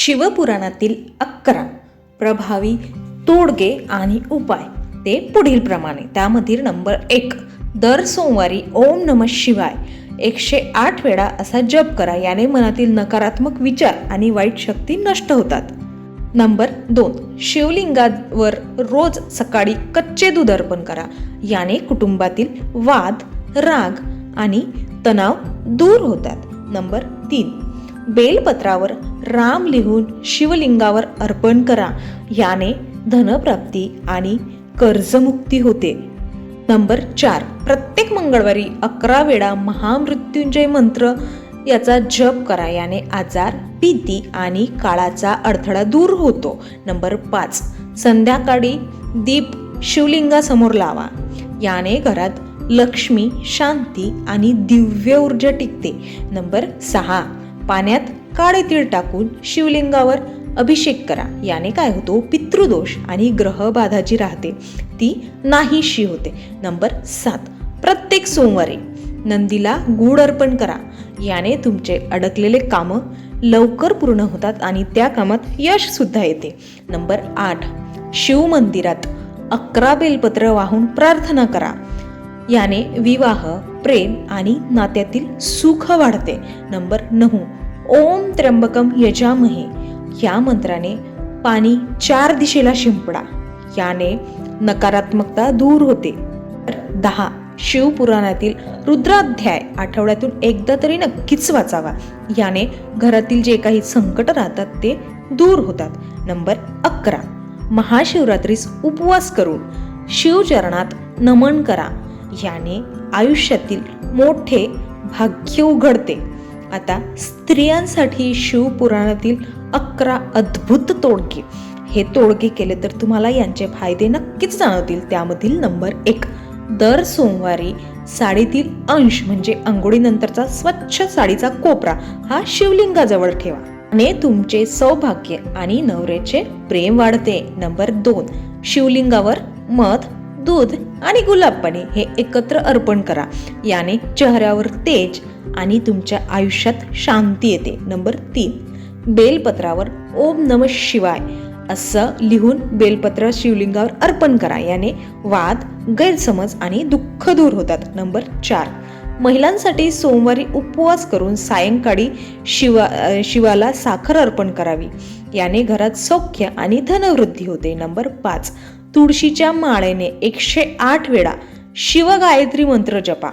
शिवपुराणातील अकरा प्रभावी तोडगे आणि उपाय. ते पुढील प्रमाणे. त्यामधील नंबर एक दर सोमवारी ओम नम शिवाय. एकशे आठ वेळा असा जप करा. याने मनातील नकारात्मक विचार आणि वाईट शक्ती नष्ट होतात. नंबर दोन शिवलिंगावर रोज सकाळी कच्चे दूध अर्पण करा. याने कुटुंबातील वाद राग आणि तणाव दूर होतात. नंबर तीन बेलपत्रावर राम लिहून शिवलिंगावर अर्पण करा. याने धनप्राप्ती आणि कर्जमुक्ती होते. नंबर चार. प्रत्येक मंगळवारी अकरा वेळा महामृत्युंजय मंत्र याचा जप करा. याने आजार भीती आणि काळाचा अडथळा दूर होतो. नंबर पाच. संध्याकाळी दीप शिवलिंगासमोर लावा. याने घरात लक्ष्मी शांती आणि दिव्य ऊर्जा टिकते. नंबर सहा. पाण्यात काळे तीळ टाकून शिवलिंगावर अभिषेक करा. याने काय होतो? पितृदोष आणि ग्रहबाधा जी राहते. ती नाहीशी होते. नंबर सात. प्रत्येक सोमवारी नंदीला गूढ अर्पण करा. याने तुमचे अडकलेले कामं लवकर पूर्ण होतात आणि त्या कामात यश सुद्धा येते. नंबर आठ. शिव मंदिरात अकरा बेलपत्र वाहून प्रार्थना करा. याने विवाह प्रेम आणि नात्यातील सुख वाढते. नंबर नऊ. ओम त्र्यंबकम यजामहे. या मंत्राने पाणी चार दिशेला शिंपडा. याने नकारात्मकता दूर होते. दहा शिवपुराणातील रुद्राध्याय आठवड्यातून एकदा तरी नक्कीच वाचावा. याने घरातील जे काही संकट राहतात ते दूर होतात. नंबर अकरा महाशिवरात्रीस उपवास करून शिवचरणात नमन करा. याने आयुष्यातील मोठे भाग्य उघडते. आता स्त्रियांसाठी शिवपुराणातील अकरा अद्भुत तोडगे. हे तोडगे केले तर तुम्हाला यांचे फायदे नक्कीच जाणवतील. त्यामधील नंबर एक दर सोमवारी साडीतील अंश म्हणजे अंघोळीनंतरचा स्वच्छ साडीचा कोपरा हा शिवलिंगाजवळ ठेवा. आणि तुमचे सौभाग्य आणि नवऱ्याचे प्रेम वाढते. नंबर दोन शिवलिंगावर मध दूध आणि गुलाब पाणी हे एकत्र अर्पण करा. याने चेहऱ्यावर तेज आणि तुमच्या आयुष्यात शांती येते. नंबर तीन बेलपत्रावर ओम नम शिवाय असं लिहून बेलपत्र शिवलिंगावर अर्पण करा. याने वाद गैरसमज आणि दुःख दूर होतात. नंबर चार महिलांसाठी सोमवारी उपवास करून सायंकाळी शिवा शिवाला साखर अर्पण करावी. याने घरात सौख्य आणि धनवृद्धी होते. नंबर पाच तुळशीच्या माळेने एकशे आठ वेळा शिवगायत्री मंत्र जपा.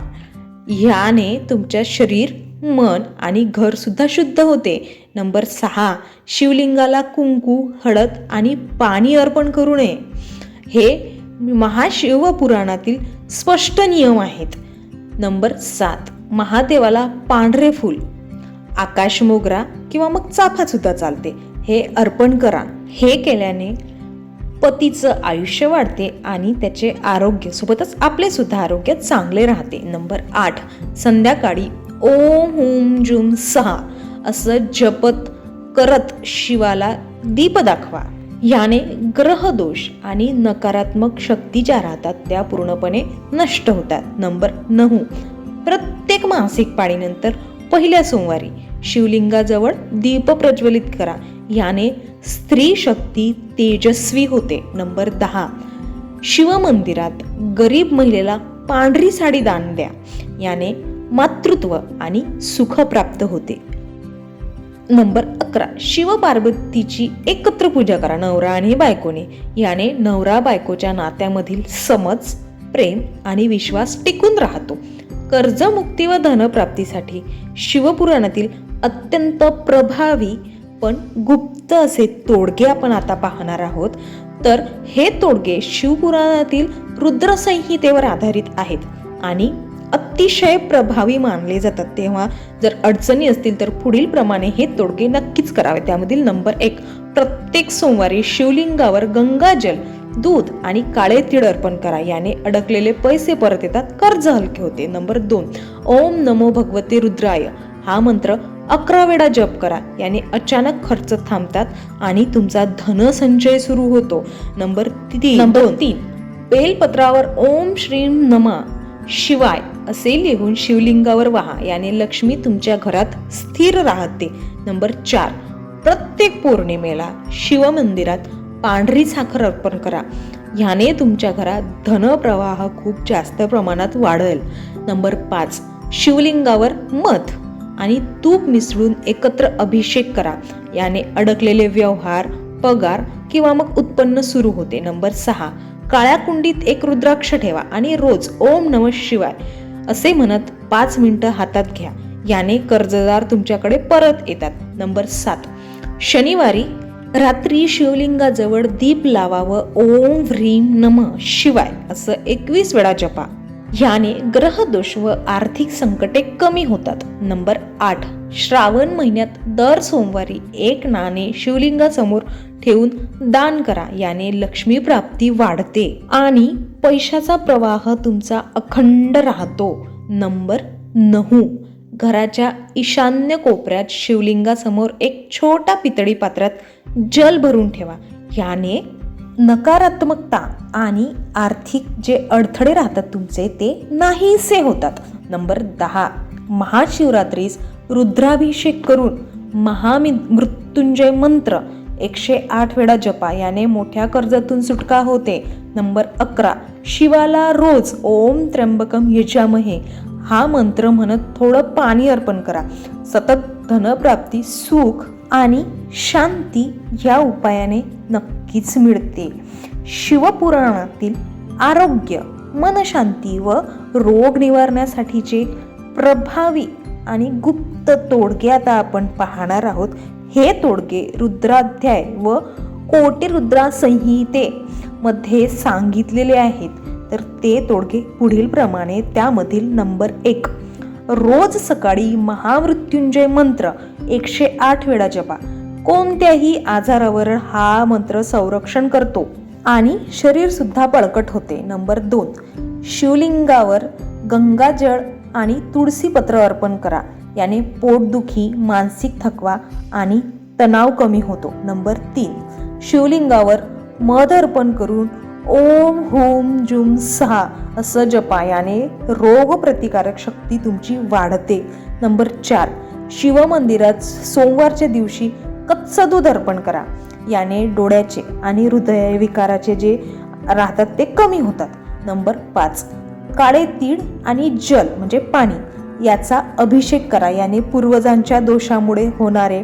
ह्याने तुमच्या शरीर मन आणि घरसुद्धा शुद्ध होते. नंबर सहा शिवलिंगाला कुंकू हळद आणि पाणी अर्पण करू नये. हे महाशिवपुराणातील स्पष्ट नियम आहेत. नंबर सात महादेवाला पांढरे फूल आकाश मोगरा किंवा मग चाफासुद्धा चालते. हे अर्पण करा. हे केल्याने पतीचं आयुष्य वाढते आणि त्याचे आरोग्य सोबतच आपले सुद्धा आरोग्य चांगले राहते. नंबर आठ संध्याकाळी ओम हुम जुम सहा असं जपत करत शिवाला दीप दाखवा. याने ग्रहदोष आणि नकारात्मक शक्ती ज्या राहतात त्या पूर्णपणे नष्ट होतात. नंबर नऊ प्रत्येक मासिक पाळीनंतर पहिल्या सोमवारी शिवलिंगाजवळ दीप प्रज्वलित करा. याने स्त्री शक्ती तेजस्वी होते. नंबर दहा. शिवमंदिरात गरीब महिलेला पांढरी साडी दान द्या. याने मातृत्व आणि सुख प्राप्त होते. नंबर अकरा. शिवपार्वतीची एकत्र पूजा करा. नवरा आणि बायकोने. याने नवरा बायकोच्या नात्यामधील समज प्रेम आणि विश्वास टिकून राहतो. कर्जमुक्ती व धनप्राप्तीसाठी शिवपुराणातील अत्यंत प्रभावी पण गुप्त असे तोडगे आपण आता पाहणार आहोत. तर हे तोडगे शिवपुराणातील रुद्रसंहितेवर आधारित आहेत आणि अतिशय प्रभावी मानले जातात. तेव्हा जर अडचणी असतील तर पुढील प्रमाणे हे तोडगे नक्कीच करावे. त्यामधील नंबर एक प्रत्येक सोमवारी शिवलिंगावर गंगाजल दूध आणि काळे तीळ अर्पण करा. याने अडकलेले पैसे परत येतात. कर्ज हलके होते. नंबर दोन ओम नमो भगवते रुद्राय. हा मंत्र अकरा वेळा जप करा. याने अचानक खर्च थांबतात आणि तुमचा धनसंचय सुरू होतो. नंबर तीन. नंबर तीन. बेलपत्रावर ओम श्रीम नमा शिवाय असे लिहून शिवलिंगावर वाहा. याने लक्ष्मी तुमच्या घरात स्थिर राहते. नंबर चार. प्रत्येक पौर्णिमेला शिवमंदिरात पांढरी साखर अर्पण करा. ह्याने तुमच्या घरात धनप्रवाह खूप जास्त प्रमाणात वाढेल. नंबर पाच. शिवलिंगावर मध. आणि तूप मिसळून एकत्र अभिषेक करा. याने अडकलेले व्यवहार पगार किंवा मग उत्पन्न सुरू होते. नंबर सहा काळ्या कुंडीत एक रुद्राक्ष ठेवा आणि रोज ओम नम शिवाय असे म्हणत पाच मिनिटं हातात घ्या. याने कर्जदार तुमच्याकडे परत येतात. नंबर सात शनिवारी रात्री शिवलिंगाजवळ दीप लावा व ओम व्रीम नम शिवाय. असं एकवीस वेळा जपा. याने ग्रहदोष व आर्थिक संकटे कमी होतात. नंबर आठ श्रावण महिन्यात दर सोमवारी एक नाणे शिवलिंगासमोर ठेवून दान करा याने लक्ष्मी प्राप्ती वाढते आणि पैशाचा प्रवाह तुमचा अखंड राहतो. नंबर नऊ घराच्या ईशान्य कोपऱ्यात शिवलिंगासमोर एक छोटा पितळी पात्रात जल भरून ठेवा याने नकारात्मकता आणि आर्थिक जे अडथळे राहतात तुमचे ते नाहीसे होतात. नंबर दहा महाशिवरात्रीस रुद्राभिषेक करून महामि मृत्युंजय मंत्र एकशे आठ वेळा जपा. याने मोठ्या कर्जातून सुटका होते. नंबर अकरा शिवाला रोज ओम त्र्यंबकम यजामहे. हा मंत्र म्हणत थोडं पाणी अर्पण करा. सतत धनप्राप्ती सुख आणि शांती या उपायाने नक्कीच मिळते. शिवपुराणातील आरोग्य मनशांती व रोग निवारण्यासाठीचे प्रभावी आणि गुप्त तोडगे आता आपण पाहणार आहोत. हे तोडगे रुद्राध्याय व कोटी रुद्रा सांगितलेले आहेत. तर ते तोडगे पुढील प्रमाणे त्यामधील नंबर एक. रोज सकाळी महामृत्युंजय मंत्र एकशे आठ वेळा जपा. कोणत्याही आजारावर हा मंत्र संरक्षण करतो. आणि शरीर सुद्धा बळकट होते. नंबर दोन शिवलिंगावर गंगाजळ आणि तुळशीपत्र अर्पण करा. याने पोटदुखी मानसिक थकवा आणि तणाव कमी होतो. नंबर तीन शिवलिंगावर मध अर्पण करून ओम होम जुम सहा असं जपा. याने रोगप्रतिकारक शक्ती तुमची वाढते. नंबर चार शिवमंदिरात सोमवारच्या दिवशी कच्च दूध अर्पण करा. याने डोळ्याचे आणि हृदयविकाराचे जे राहतात ते कमी होतात. नंबर पाच काळे तीळ आणि जल म्हणजे पाणी याचा अभिषेक करा. याने पूर्वजांच्या दोषामुळे होणारे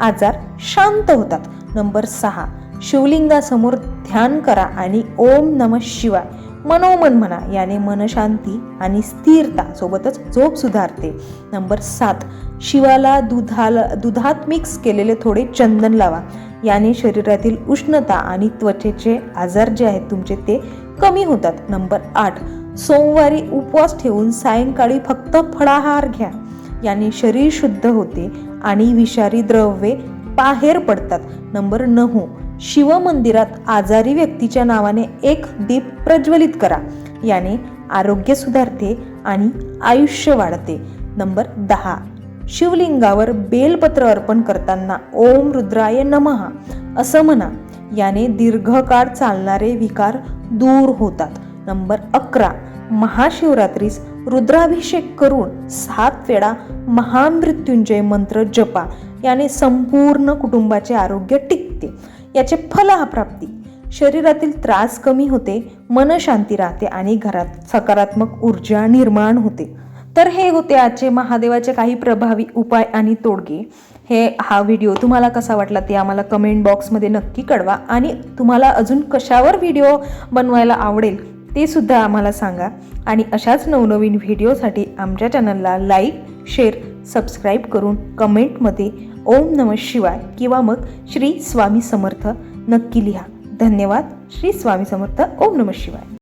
आजार शांत होतात. नंबर सहा शिवलिंगासमोर ध्यान करा आणि ओम नम शिवाय मनोमन म्हणा याने मनशांती आणि स्थिरता सोबतच झोप सुधारते. नंबर सात शिवाला दुधाला दुधात मिक्स केलेले थोडे चंदन लावा. याने शरीरातील उष्णता आणि त्वचेचे आजार जे आहेत तुमचे ते कमी होतात. नंबर आठ सोमवारी उपवास ठेवून सायंकाळी फक्त फळाहार घ्या. याने शरीर शुद्ध होते आणि विषारी द्रव्ये बाहेर पडतात. नंबर नऊ शिवमंदिरात आजारी व्यक्तीच्या नावाने एक दीप प्रज्वलित करा. याने आरोग्य सुधारते आणि आयुष्य वाढते. नंबर दहा. शिवलिंगावर बेलपत्र अर्पण करताना ओम रुद्राय नमहा असं म्हणा. याने दीर्घकाळ चालणारे विकार दूर होतात. नंबर अकरा. महाशिवरात्रीस रुद्राभिषेक करून सात वेळा महामृत्युंजय मंत्र जपा. याने संपूर्ण कुटुंबाचे आरोग्य टिकते. याचे फल हा प्राप्ती. शरीरातील त्रास कमी होते मन शांती राहते आणि घरात सकारात्मक ऊर्जा निर्माण होते. तर हे होते आजचे महादेवाचे काही प्रभावी उपाय आणि तोडगे. हे हा व्हिडिओ तुम्हाला कसा वाटला ते आम्हाला कमेंट बॉक्समध्ये नक्की कळवा आणि तुम्हाला अजून कशावर व्हिडिओ बनवायला आवडेल ते सुद्धा आम्हाला सांगा. आणि अशाच नवनवीन व्हिडिओसाठी आमच्या चॅनलला लाईक शेअर सबस्क्राईब करून कमेंटमध्ये ओम नम शिवाय किंवा मग श्री स्वामी समर्थ नक्की लिहा. धन्यवाद. श्री स्वामी समर्थ ओम नम शिवाय.